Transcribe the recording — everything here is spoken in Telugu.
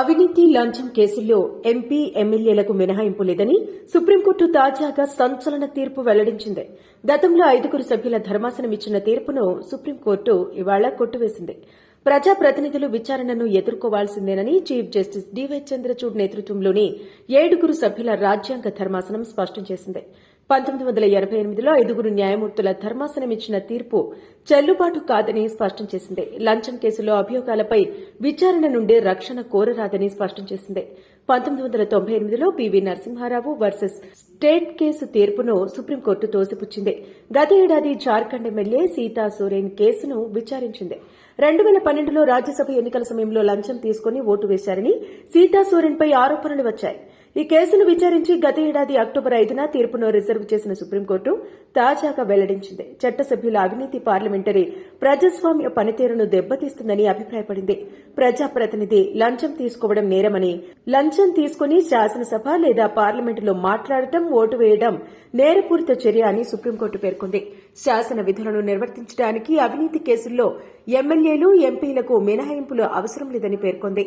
అవినీతి లంచం కేసుల్లో ఎంపీ ఎమ్మెల్యేలకు మినహాయింపు లేదని సుప్రీంకోర్టు తాజాగా సంచలన తీర్పు వెల్లడించింది. గతంలో ఐదుగురు సభ్యుల ధర్మాసనం ఇచ్చిన తీర్పును సుప్రీంకోర్టు ఇవాళ కొట్టివేసింది. ప్రజాప్రతినిధులు విచారణను ఎదుర్కోవాల్సిందేనని చీఫ్ జస్టిస్ డివై చంద్రచూడ్ నేతృత్వంలోని ఏడుగురు సభ్యుల రాజ్యాంగ ధర్మాసనం స్పష్టం చేసింది. పంతొమ్మిది వందల ఎనభై ఎనిమిదిలో ఐదుగురు న్యాయమూర్తుల ధర్మాసనం ఇచ్చిన తీర్పు చెల్లుబాటు కాదని స్పష్టం చేసింది. లంచం కేసులో అభియోగాలపై విచారణ నుండి రక్షణ కోరరాదని స్పష్టం చేసింది. పంతొమ్మిది వందల తొంభై ఎనిమిదిలో P V Narasimha Rao versus state case తీర్పును సుప్రీంకోర్టు తోసిపుచ్చింది. గత ఏడాది జార్ఖండ్ ఎమ్మెల్యే సీతా సోరెన్ కేసును విచారించింది. రెండు వేల పన్నెండులో రాజ్యసభ ఎన్నికల సమయంలో లంచం తీసుకుని ఓటు వేశారని సీతా సోరెన్పై ఆరోపణలు వచ్చాయి. ఈ కేసును విచారించి గత ఏడాది అక్టోబర్ ఐదున తీర్పును రిజర్వ్ చేసిన సుప్రీంకోర్టు తాజాగా వెల్లడించింది. చట్టసభ్యుల అవినీతి పార్లమెంటరీ ప్రజాస్వామ్య పనితీరును దెబ్బతీస్తుందని అభిప్రాయపడింది. ప్రజాప్రతినిధి లంచం తీసుకోవడం నేరమని లంచం తీసుకుని శాసనసభ లేదా పార్లమెంటులో మాట్లాడటం ఓటు వేయడం నేరపూరిత చర్య అని సుప్రీంకోర్టు పేర్కొంది. శాసన విధులను నిర్వర్తించడానికి అవినీతి కేసుల్లో ఎమ్మెల్యేలు ఎంపీలకు మినహాయింపులు అవసరం లేదని పేర్కొంది.